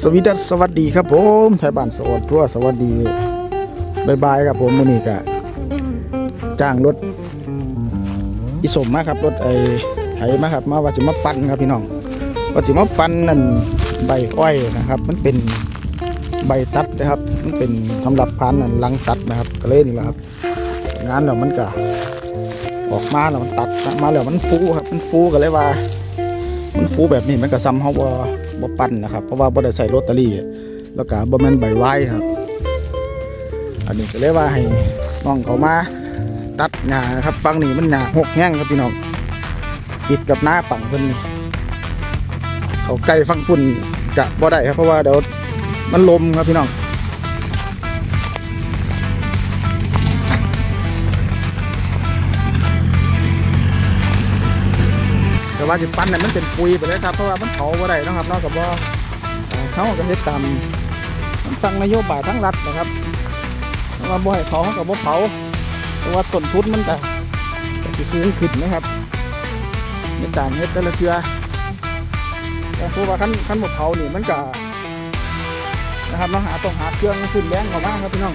สวีดัสสวัสดีครับผมไทยบ้านสวัสทั่วสวัสดีบายบายครับผมมือนี้ก็จ้างรถอิสมมาครับรถไอไถมาครับ มาว่าจะมาปั่นครับพี่น้องว่าจะมาปั่นนั่นใบอ้อยนะครับ มันเป็นใบตัดนะครับ มันเป็นสำหรับพันนั่นลังตัดนะครับก็เลยนี่แหละครับงานแล้วมันก็ออกมาแล้วมันตัดมาแล้วมันฟูครับ มันฟูก็เลยว่า มันฟูแบบนี้มันก็ซ้ำเขาบ่บ่ปั่นนะครับ เพราะว่าบ่ได้ใส่โรตารี่แล้วก็บ่แม่นใบไว้ครับ อันนี้ก็เลยว่าให้น้องเขามาตัดหญ้าครับฝั่งนี้มันหญ้าหกแห้งครับพี่น้องติดกับหน้าฝั่งเพิ่นนี่เขาใกล้ฝั่งพุ่นจะบ่ได้ครับเพราะว่าเดี๋ยวมันลมครับพี่น้อง ว่าจิปั้นเนี่ยมันเป็นปุยไปเลยครับเพราะว่ามันเผาบ่ได้นะครับนอกจากว่าเขาก็เฮ็ดตามตั้งนโยบายทั้งรัฐนะครับว่าบ่ให้เผาเขาก็บ่เผาเพราะว่าต้นทุนมันก็ก็สิสูงขึ้นนะครับในการเฮ็ดแต่ละเทื่อแต่เพราะว่าคันคันบ่เผานี่มันก็นะครับเนาหาต้องหาเครื่องขึ้นแรงกว่ามาครับพี่น้อง